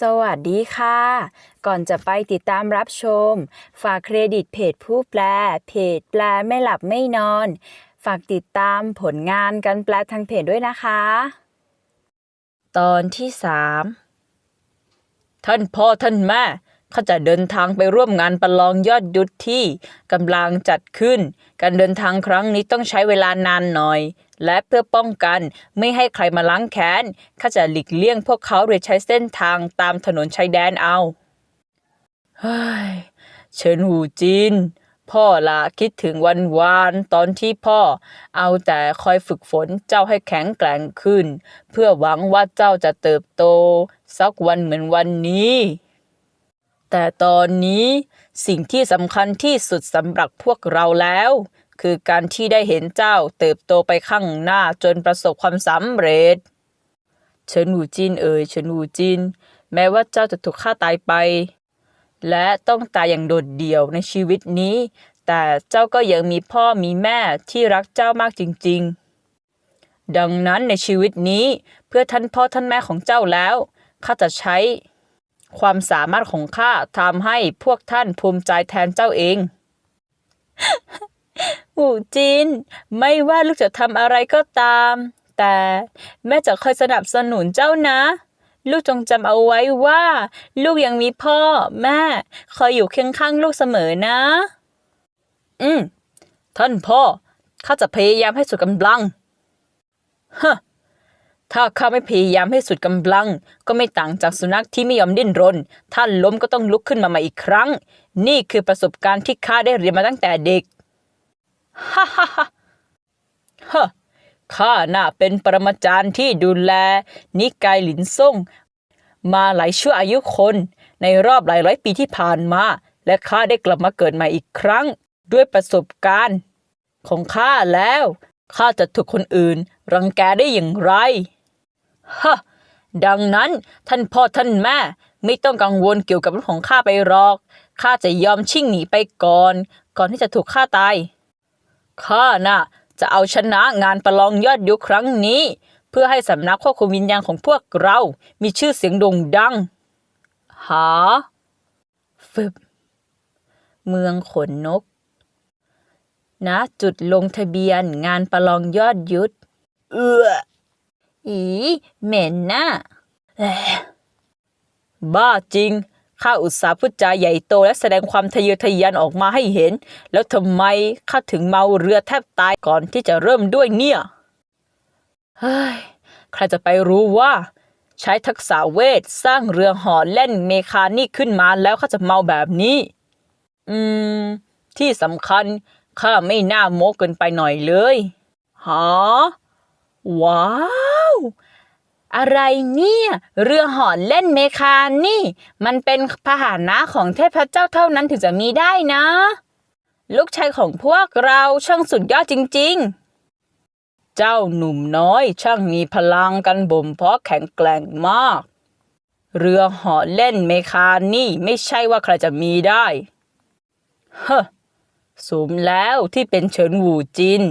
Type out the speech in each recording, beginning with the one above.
สวัสดีค่ะ ก่อนจะไปติดตามรับชม ฝากเครดิตเพจผู้แปล เพจแปลไม่หลับไม่นอน ฝากติดตามผลงานการแปลทางเพจด้วยนะคะ ตอนที่สามท่านพ่อท่านแม่ ขาจะเดินทางไปร่วมงานประลองยอดยุทธที่กำลังจัดขึ้น การเดินทางครั้งนี้ต้องใช้เวลานานหน่อย และเพื่อป้องกันไม่ให้ใครมาล้างแค้นข้าจะหลีกเลี่ยงพวกเขาโดยใช้เส้นทางตามถนนชายแดนเอาเฮ้ยเฉินหูจินพ่อละคิดถึงวันวานตอนที่พ่อ เอาแต่คอยฝึกฝนเจ้าให้แข็งแกร่งขึ้น เพื่อหวังว่าเจ้าจะเติบโต สักวันเหมือนวันนี้ แต่ตอนนี้สิ่งที่สำคัญที่สุดสำหรับพวกเราแล้ว คือการที่ได้เห็นเจ้าเติบโตไปข้างหน้าจนประสบความสำเร็จ เฉินหูจินเอ๋ยเฉินหูจิน แม้ว่าเจ้าจะถูกฆ่าตายไป และต้องตายอย่างโดดเดี่ยวในชีวิตนี้ แต่เจ้าก็ยังมีพ่อมีแม่ที่รักเจ้ามากจริง ๆ ดังนั้นในชีวิตนี้เพื่อท่านพ่อท่านแม่ของเจ้าแล้วข้าจะใช้ ความสามารถของข้าทำให้พวกท่านภูมิใจแทนเจ้าเองหูจิน ไม่ว่าลูกจะทำอะไรก็ตาม แต่แม่จะคอยสนับสนุนเจ้านะ ลูกจงจำเอาไว้ว่า ลูกยังมีพ่อ แม่ คอยอยู่เคียงข้างลูกเสมอนะ อืม ท่านพ่อ ข้าจะพยายามให้สุดกำลังฮะ ถ้าข้าไม่พยายามให้สุดกำลัง ก็ไม่ต่างจากสุนัขที่ไม่ยอมดิ้นรน ถ้าล้มก็ต้องลุกขึ้นมาใหม่อีกครั้ง นี่คือประสบการณ์ที่ข้าได้เรียนมาตั้งแต่เด็ก ฮ่าฮ่าฮ่าฮข้าน่าเป็นปรมาจารย์ที่ดูแล นิกายหลินซ่ง มาหลายชั่วอายุคน ในรอบหลายร้อยปีที่ผ่านมา และข้าได้กลับมาเกิดใหม่อีกครั้ง ด้วยประสบการณ์ ของข้าแล้วข้าจะถูกคนอื่น รังแกได้อย่างไร ฮะดังนั้นท่านพ่อท่านแม่ไม่ต้องกังวลเกี่ยวกับเรื่องของข้าไปหรอก ข้าจะยอมชิ่งหนีไปก่อน ก่อนที่จะถูกฆ่าตาย ข้าน่ะ จะเอาชนะงานประลองยอดยุคครั้งนี้ เพื่อให้สำนักควบคุมวิญญาณของพวกเรา มีชื่อเสียงโด่งดัง หาฟึบเมืองขนนกณจุดลงทะเบียนงานประลองยอดยุทธเอื้อ อีเหม็นน่ะบ้าจริง ข้าอุตส่าห์พูดจาใหญ่โตและแสดงความทะเยอทะยานออกมาให้เห็น แล้วทำไมข้าถึงเมาเรือแทบตายก่อนที่จะเริ่มด้วยเนี่ย เฮ้ย ใครจะไปรู้ว่า ใช้ทักษะเวทสร้างเรือหอเล่นเมคานิกขึ้นมาแล้วข้าจะเมาแบบนี้ อืม ที่สำคัญข้าไม่น่าโมกเกินไปหน่อยเลย หาว้า อะไรเนี่ย เรือหอนเล่นเมคานี่ มันเป็นพาหนะของเทพเจ้าเท่านั้นถึงจะมีได้นะ ลูกชายของพวกเราช่างสุดยอดจริง ๆ เจ้าหนุ่มน้อยช่างมีพลังกันบ่มเพาะแข็งแกร่งมาก เรือหอเล่นเมคานี่ไม่ใช่ว่าใครจะมีได้ เฮ้สมแล้วที่เป็นเฉินหูจิน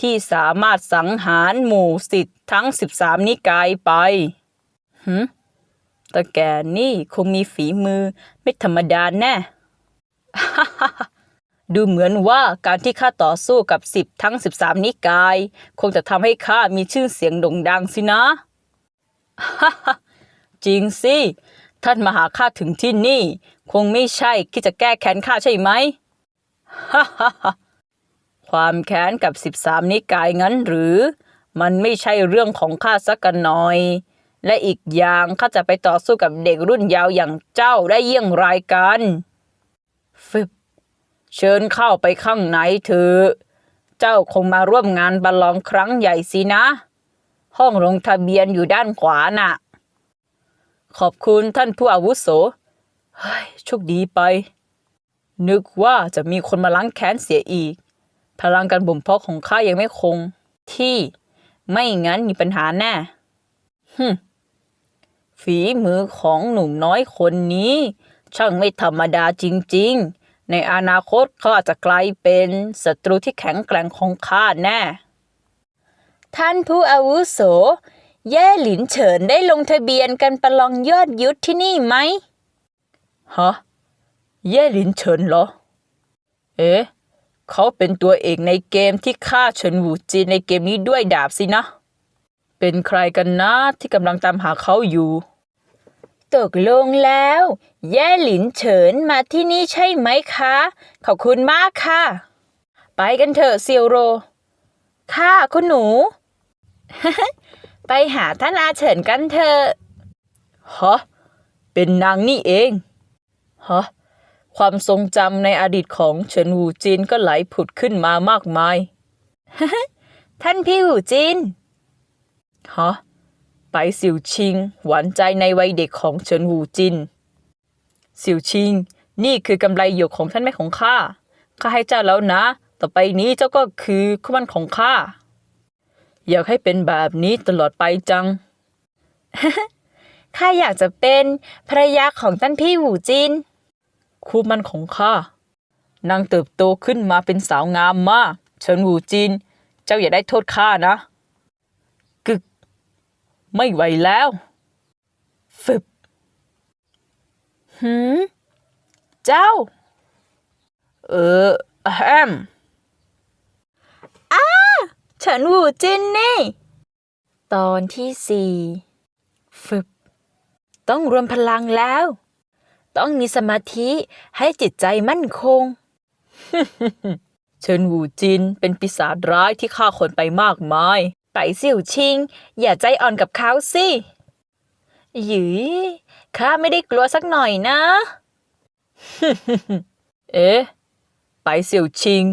ที่สามารถสังหารหมู่สิทธิ์ทั้ง13นิกายไปหืมต่แกนี่คงมีฝีมือไม่ธรรมดาแน่ ดูเหมือนว่าการที่ข้าต่อสู้กับสิบทั้ง13นิกาย คงจะทำให้ข้ามีชื่อเสียงโด่งดังสินะ จริงสิ ท่านมาหาข้าถึงที่นี่ คงไม่ใช่คิดจะแก้แค้นข้าใช่ไหม ฮ่าฮ่า ความแค้นกับสิบสามนิกายงั้นหรือ มันไม่ใช่เรื่องของข้าสักกันหน่อย และอีกอย่างข้าจะไปต่อสู้กับเด็กรุ่นยาวอย่างเจ้าได้เยี่ยงไรกันฟึบเชิญเข้าไปข้างในเถอะเจ้าคงมาร่วมงานประลองครั้งใหญ่สินะ ห้องลงทะเบียนอยู่ด้านขวาน่ะ ขอบคุณท่านผู้อาวุโสเฮ้ยโชคดีไป นึกว่าจะมีคนมาล้างแค้นเสียอีก พลังการบ่มเพาะของข้ายังไม่คงที่ไม่งั้นมีปัญหาแน่ฮึฝีมือของหนุ่มน้อยคนนี้ ช่างไม่ธรรมดาจริง ๆ ในอนาคตเขาอาจจะกลายเป็นศัตรูที่แข็งแกร่งของข้าแน่ ท่านผู้อาวุโส แย่หลินเฉินได้ลงทะเบียนกันประลองยอดยุทธที่นี่ไหมฮะแย่หลินเฉินเหรอ เอ๊ะ เขาเป็นตัวเอกในเกมที่ฆ่าเฉินหูจีนในเกมนี้ด้วยดาบสินะ เป็นใครกันนะที่กำลังตามหาเขาอยู่ ตกลงแล้ว แย่หลินเฉินมาที่นี่ใช่ไหมคะ ขอบคุณมากค่ะ ไปกันเถอะเซียวโร ค่ะคุณหนู ไปหาท่านอาเฉินกันเถอะฮะเป็นนางนี่เองฮะ ความทรงจำในอดีตของเฉินหูจินก็ไหลผุดขึ้นมามากมาย ท่านพี่หูจินฮะไปสิวชิง หวานใจในวัยเด็กของเฉินหูจิน สิวชิง นี่คือกำไรหยกของท่านแม่ของข้าข้าให้เจ้าแล้วนะ ต่อไปนี้เจ้าก็คือคู่มันของข้าอยากให้เป็นแบบนี้ตลอดไปจังข้าอยากจะเป็นภรรยาของท่านพี่หูจิน คู่หมันของข้านางเติบโตขึ้นมาเป็นสาวงามมาก เฉินหูจิน เจ้าอย่าได้โทษข้านะ กึก ไม่ไหวแล้วฟึบหืม เจ้า เออแฮมอ้าเฉินหูจินนี่ ตอนที่สี่ฟึบ ต้องรวมพลังแล้ว ต้องมีสมาธิให้จิตใจมั่นคงเฉินหูจินเป็นปีศาจร้ายที่ฆ่าคนไปมากมาย ไปสิวชิง อย่าใจอ่อนกับเขาสิหยืยข้าไม่ได้กลัวสักหน่อยนะ เอ๊ะ ไปเสี่ยวชิง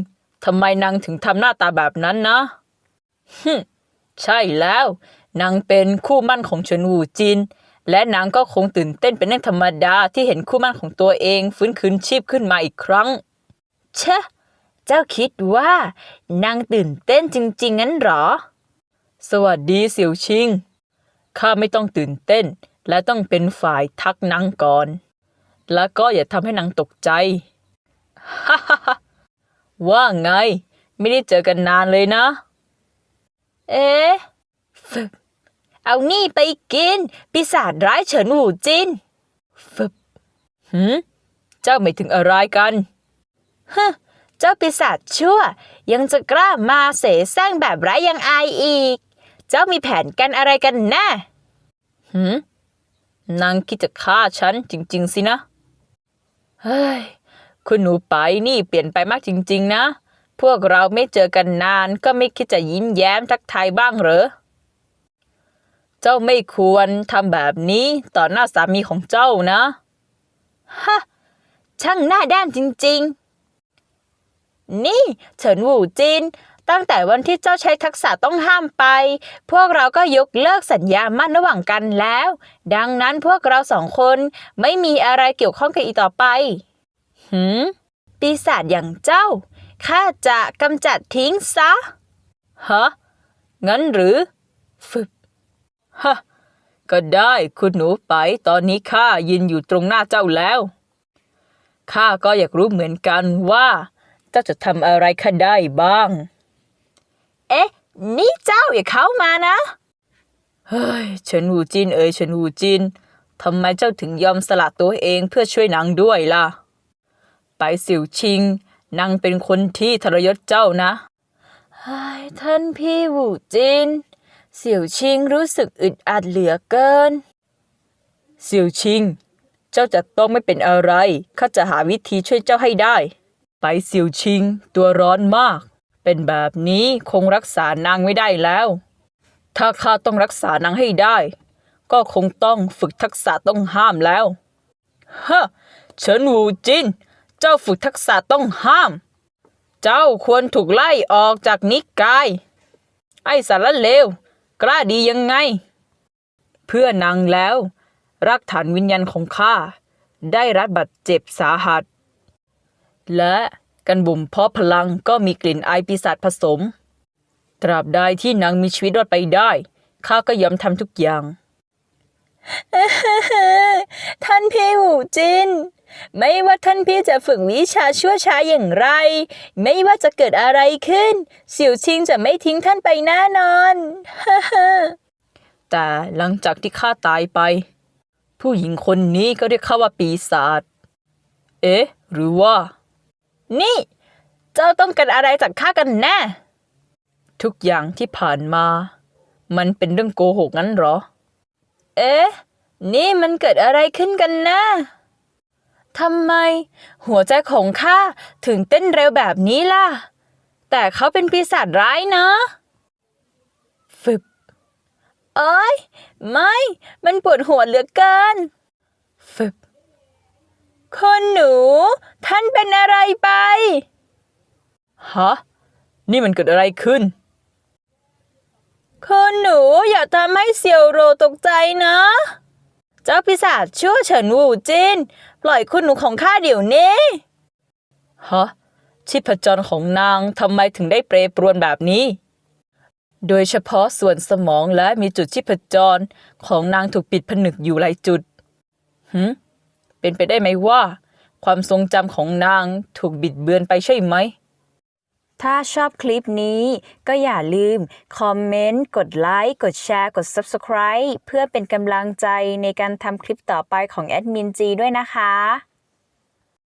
ทำไมนางถึงทำหน้าตาแบบนั้นนะฮึใช่แล้ว นางเป็นคู่มั่นของเฉินหูจิน และนางก็คงตื่นเต้นเป็นเรื่องธรรมดาที่เห็นคู่มั่นของตัวเอง ฟื้นคืนชีพขึ้นมาอีกครั้ง เชะเจ้าคิดว่านางตื่นเต้นจริง ๆ งั้นหรอ สวัสดีเสี่ยวชิง ข้าไม่ต้องตื่นเต้น และต้องเป็นฝ่ายทักนางก่อน แล้วก็อย่าทำให้นางตกใจ ฮ่าฮ่าฮ่าว่าไง ไม่ได้เจอกันนานเลยนะ เอ๊ะ เอานี่ไปกิน ปีศาจร้ายเฉินหูจินฟึบหืมเจ้าไม่ถึงอะไรกันฮะเจ้าปีศาจชั่ว ยังจะกล้ามาเสแสร้งแบบไร้ยังอายอีก เจ้ามีแผนกันอะไรกันแน่หืมนางคิดจะฆ่าฉันจริง ๆ สินะ เฮ้ย คุณหนูไปนี่เปลี่ยนไปมากจริง ๆ นะ พวกเราไม่เจอกันนานก็ไม่คิดจะยิ้มแย้มทักทายบ้างเหรอ เจ้าไม่ควรทำแบบนี้ต่อหน้าสามีของเจ้านะ ฮะ ช่างหน้าด้านจริง ๆ นี่เฉินหูจิน ตั้งแต่วันที่เจ้าใช้ทักษะต้องห้ามไป พวกเราก็ยกเลิกสัญญามั่นระหว่างกันแล้ว ดังนั้นพวกเราสองคนไม่มีอะไรเกี่ยวข้องกันอีกต่อไป หืม ปีศาจอย่างเจ้า ข้าจะกำจัดทิ้งซะ ฮะ งั้นหรือ ฟึบ ฮะ ก็ได้คุณหนูไป ตอนนี้ข้ายืนอยู่ตรงหน้าเจ้าแล้ว ข้าก็อยากรู้เหมือนกันว่า เจ้าจะทำอะไรข้าได้บ้าง เอ๊ะ นี่เจ้าอย่าเข้ามานะ เฮ้ยเฉินหูจินเอ๋ยเฉินหูจินทำไมเจ้าถึงยอมสละตัวเองเพื่อช่วยนางด้วยล่ะ ไปสิวชิง นางเป็นคนที่ทรยศเจ้านะ เฮ้ยท่านพี่หูจิน เสี่ยวชิงรู้สึกอึดอัดเหลือเกิน เสี่ยวชิง เจ้าจะต้องไม่เป็นอะไร ข้าจะหาวิธีช่วยเจ้าให้ได้ ไปเสี่ยวชิง ตัวร้อนมาก เป็นแบบนี้คงรักษานางไม่ได้แล้ว ถ้าข้าต้องรักษานางให้ได้ ก็คงต้องฝึกทักษะต้องห้ามแล้ว ฮะ เฉินวูจิน เจ้าฝึกทักษะต้องห้าม เจ้าควรถูกไล่ออกจากนิกาย ไอ้สารเลว กล้าดียังไง เพื่อนางแล้ว รักฐานวิญญาณของข้าได้รับบาดเจ็บสาหัส และกันบุ่มเพาะพลังก็มีกลิ่นอายปีศาจผสม ตราบใดที่นางมีชีวิตรอดไปได้ข้าก็ยอมทำทุกอย่าง ท่านพี่หูจิน ไม่ว่าท่านพี่จะฝึกวิชาชั่วช้าอย่างไร ไม่ว่าจะเกิดอะไรขึ้น สิวชิงจะไม่ทิ้งท่านไปแน่นอนแต่หลังจากที่ข้าตายไป ผู้หญิงคนนี้ก็เรียกข้าว่าปีศาจเอ๊ะ หรือว่า นี่ เจ้าต้องการอะไรจากข้ากันแน่ ทุกอย่างที่ผ่านมา มันเป็นเรื่องโกหกงั้นหรอ เอ๊ะ นี่มันเกิดอะไรขึ้นกันนะ ทำไม หัวใจของข้าถึงเต้นเร็วแบบนี้ล่ะ แต่เขาเป็นปีศาจร้ายนะฟึบเอ้ย ไม่ มันปวดหัวเหลือเกินฟึบคนหนู ท่านเป็นอะไรไป ฮะ นี่มันเกิดอะไรขึ้นคุณหนูอย่าทำให้เซียวโรตกใจนะ เจ้าปีศาจชั่วเฉินวูจิน ปล่อยคุณหนูของข้าเดี๋ยวนี้ฮะชีพจรของนางทำไมถึงได้เปรปรวนแบบนี้ โดยเฉพาะส่วนสมองและมีจุดชีพจรของนางถูกปิดผนึกอยู่หลายจุดหืมเป็นไปได้ไหมว่า ความทรงจำของนางถูกบิดเบือนไปใช่ไหม ถ้าชอบคลิปนี้ก็อย่าลืม คอมเมนต์ กดไลค์ กดแชร์ กด Subscribe เพื่อเป็นกำลังใจในการทำคลิปต่อไปของแอดมินจีด้วยนะคะ